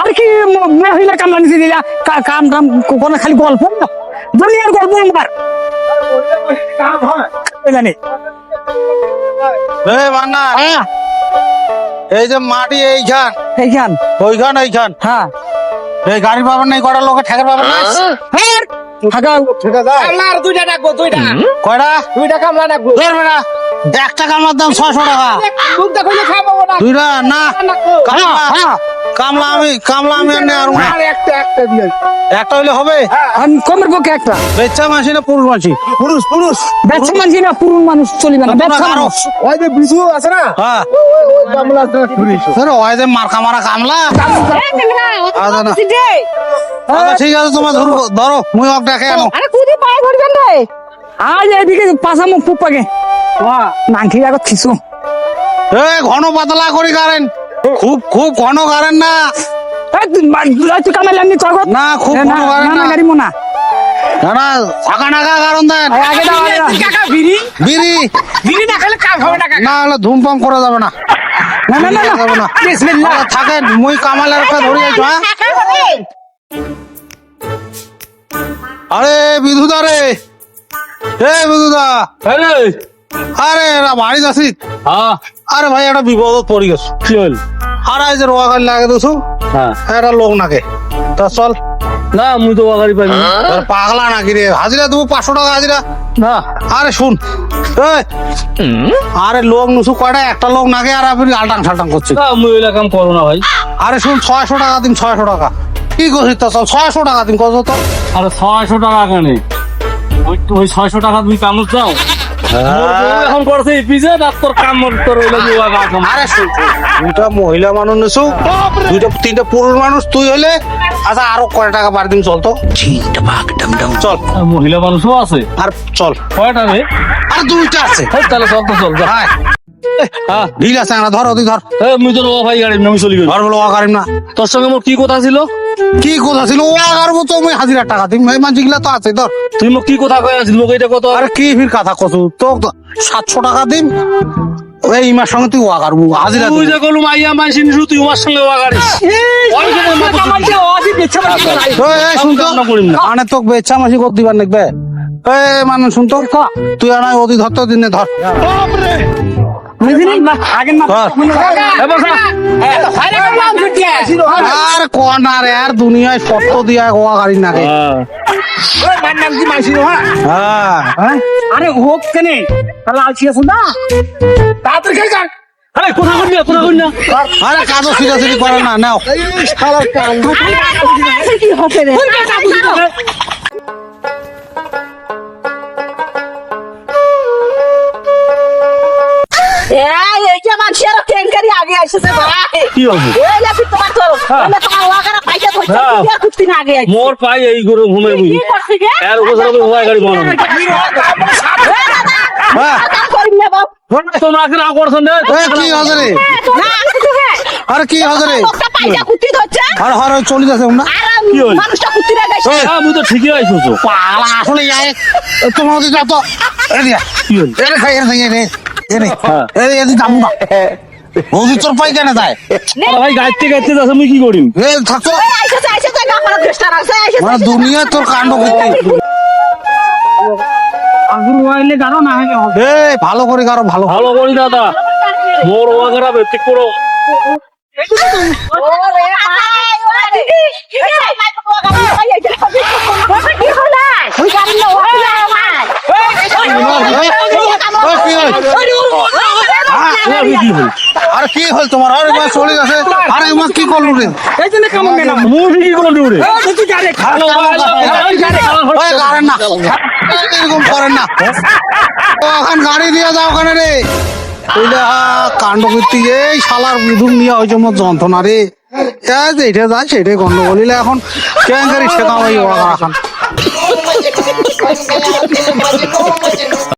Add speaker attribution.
Speaker 1: আর কি মহিলা কামলা নিচে দিলা? কাম টাম কোনো খালি গল্প না দুনিয়ার গল্প আমার। জানি
Speaker 2: এই
Speaker 1: হ্যাঁ।
Speaker 2: এই যে মাটি এইখান।
Speaker 1: এইখান।
Speaker 2: ওইখান এইখান।
Speaker 1: হ্যাঁ।
Speaker 2: এই গাড়ি পাবেন নাই কটা লোকে ঠেকার পাবেন না
Speaker 1: হ্যাঁ
Speaker 3: কামলার দুইটা ডাকবো দুইটা।
Speaker 2: কয়টা?
Speaker 3: দুইটা কামলা ডাকবো
Speaker 2: ধরবে না একটা কামলার দাম ছয়শো টাকা।
Speaker 3: মুখ দেখো খাব না।
Speaker 2: দুইটা না। কামলা
Speaker 1: হ্যাঁ
Speaker 2: কামলা আমি কামলা আমি আর না
Speaker 3: একটা একটা দিয়ে।
Speaker 2: একটা হইলে হবে?
Speaker 1: কমের পক্ষে একটা।
Speaker 2: মাসি না পুরুষ মাসি পুরুষ পুরুষ।
Speaker 1: মানুষ না পুরুষ মানুষ চলিবে না।
Speaker 3: ওই যে আছে না?
Speaker 2: হ্যাঁ। স্যার ওই যে মার্কা মারা কামলা আচ্ছা না। আচ্ছা ঠিক আছে তোমার ধরো ধরো মুই অক দেখে আনো।
Speaker 1: আরে কুদি পায়ে ধরবেন রে। আজ এদিকে পাশা মুখ পুপাকে নাঙ্কি আগত খিসু
Speaker 2: এ ঘন পাতলা করি কারেন। খুব খুব ঘন কারেন না। না খুব ঘন কারেন
Speaker 1: না
Speaker 2: না।
Speaker 1: গাড়ি মোনা।
Speaker 2: না না ফাঁকা নাকা কারণ দেন।
Speaker 3: বিড়ি
Speaker 2: বিড়ি
Speaker 3: বিড়ি না খেলে কাম হবে না
Speaker 2: না হলে ধূমপাম করা যাবে না।
Speaker 1: না না না
Speaker 2: করা যাবে না
Speaker 1: বিসমিল্লাহ।
Speaker 2: আরে থাকেন মুই কামালের একটা ধরে আইছো হ্যাঁ? আরে বিধুদা রে। এ বিধুদা। আরে। এরা বাড়ি যাচ্ছি। আরে ভাই একটা বিপদত পড়ি গেছো।
Speaker 4: কি হল
Speaker 2: আর যে রোয়া গাড়ি লাগে দিছো
Speaker 4: হ্যাঁ।
Speaker 2: একটা লোক নাকে। তা চল।
Speaker 4: না মুই তো গাড়ি পাইনি
Speaker 2: তোর পাগলা নাকি রে? হাজিরা দেবো পাঁচশো টাকা হাজিরা।
Speaker 4: না।
Speaker 2: আরে শুন এই, আরে লোক নুসু কয়টা? একটা লোক নাকে আর আপনি আলটাং সালটাং করছে।
Speaker 4: না মুই ওইলা কাম করো না ভাই।
Speaker 2: আরে শুন ছয়শো টাকা দিন ছয়শো টাকা। কি করছিস তো সব? ছয়শো টাকা দিন কত তো
Speaker 4: আরে ছয়শো টাকা কেন? ওই ওই ছয়শো টাকা তুমি কাম যাও এখন করছে পিছে ডাক্তার কাম তোর ওইলা বুয়া কাম
Speaker 2: আরে শুন শুন, মহিলা মানুষ নিছু দুইটা তিনটা পুরুষ মানুষ তুই হলে আচ্ছা আরও কয় টাকা বার দিন চল তো। চল।
Speaker 4: মহিলা মানুষও আছে।
Speaker 2: আর চল।
Speaker 4: কয়টা রে?
Speaker 2: আর দুইটা আছে।
Speaker 4: তাহলে চল তো চল হ্যাঁ।
Speaker 2: ঠিক আছে ধর ধর।
Speaker 4: এ, মুই তো ও ভাই গাড়ি আমি চলি গেল
Speaker 2: ধর বলো ওয়াকারিম না
Speaker 4: তোর সঙ্গে মোর কি কথা ছিল?
Speaker 2: কি কথা ছিল ওয়াকার মতো আমি হাজিরা টাকা দিম। এই মাঝে গুলা তো আছে ধর।
Speaker 4: তুই মোক কি কথা কয়ে আছিস মোক এটা কত?
Speaker 2: আরে কি ফির কথা কত তো সাতশো টাকা দিম। এই মাস সঙ্গে তুই ওয়াকার হাজিরা
Speaker 4: তুই যে কলু মাইয়া মাইছি নিছু তুই আমার সঙ্গে ও
Speaker 1: ও
Speaker 4: করিম না।
Speaker 2: আনে তো বেচা মাসি করতে দিবার নাকবে এই মানে শুন তো। তুই আনাই অতি ধর। তো দিনে ধর।
Speaker 1: বুঝলি না আগে না
Speaker 2: আর কোন আর দুনিয়ায় সত্য দিয়া গোয়া গাড়ি নাকে
Speaker 4: হ্যাঁ।
Speaker 3: মার নাম কি মাইছিল হ্যাঁ?
Speaker 2: হ্যাঁ।
Speaker 1: হ্যাঁ? আরে হোক কেনে তাহলে আছি আছো না?
Speaker 3: তাড়াতাড়ি খেয়ে যাক
Speaker 4: আরে কোথা করবি কোথা করবি না?
Speaker 2: আরে কাজও সিরাসিরি করে না নাও।
Speaker 1: কি হবে রে?
Speaker 5: এই এই যে মানুষের ট্যাঙ্কারি আগে আসছে ভাই।
Speaker 4: কি হবে
Speaker 5: এই লাগি তোমার তো আমি তোমার ওয়াগারা পাইতে ধরতে
Speaker 4: হ্যাঁ।
Speaker 5: কুত্তি না আগে
Speaker 4: মোর পাই এই করে ঘুমে বুঝি
Speaker 5: কি করছিস গে?
Speaker 4: এর উপর আমি হওয়া গাড়ি বানাবো
Speaker 2: হ্যাঁ।
Speaker 5: করিম না বাপ।
Speaker 4: তোমরা কি না করছেন রে
Speaker 2: কি হজে
Speaker 5: না। কিছু
Speaker 2: কি হজে রে?
Speaker 5: কুত্তি ধরছে
Speaker 2: আর হর চলে যাচ্ছে না?
Speaker 4: কি হইল?
Speaker 5: মানুষটা কুত্তি না গেছে।
Speaker 4: হ্যাঁ মুই তো ঠিকই আইছো
Speaker 2: পালা আসলে তোমার যত এদিকে
Speaker 4: কি হল
Speaker 2: এরে খাই এরে খাই
Speaker 4: হ্যাঁ।
Speaker 2: এরে এদিকে যাব না বৌদি তোর পাই কেন যায়
Speaker 4: আরে ভাই গাইতে গাইতে যাচ্ছে মুই কি করিম
Speaker 2: এ থাকতো
Speaker 5: এই আইছে আইছে তো না আমার দৃষ্টা রাখছে আইছে
Speaker 2: মানে দুনিয়া তোর কাণ্ড করতে
Speaker 1: আগুন ওয়াইলে গানো না হবে
Speaker 2: এ ভালো করে কারও ভালো
Speaker 4: ভালো করি দাদা মোর ওয়া গাড়া বেতে করো
Speaker 5: ওরে দিদি এই মাই তো ওয়াগারা পাই আইছে কি হলো ওই গাড়ি না ওই ভাই
Speaker 2: এ, কি হল?
Speaker 4: তোমার কি হল
Speaker 2: আরে কি হল তোমার আরে মা চলে গেছে আরে মা কি করলু রে
Speaker 1: এই জন্য কেমন গেলাম
Speaker 4: মুই কি করলি রে
Speaker 1: তুই
Speaker 2: ওই না এরকম করেন না ও এখন গাড়ি দিয়ে যাও ওখানে রে কাণ্ড করতে এই শালার বুধুম নিয়ে হয়েছে মোর যন্ত্রণা রে এটা যায় সেটাই গন্ডগোলিলে এখন কেন গাড়ি শেখাও এই ওরা এখন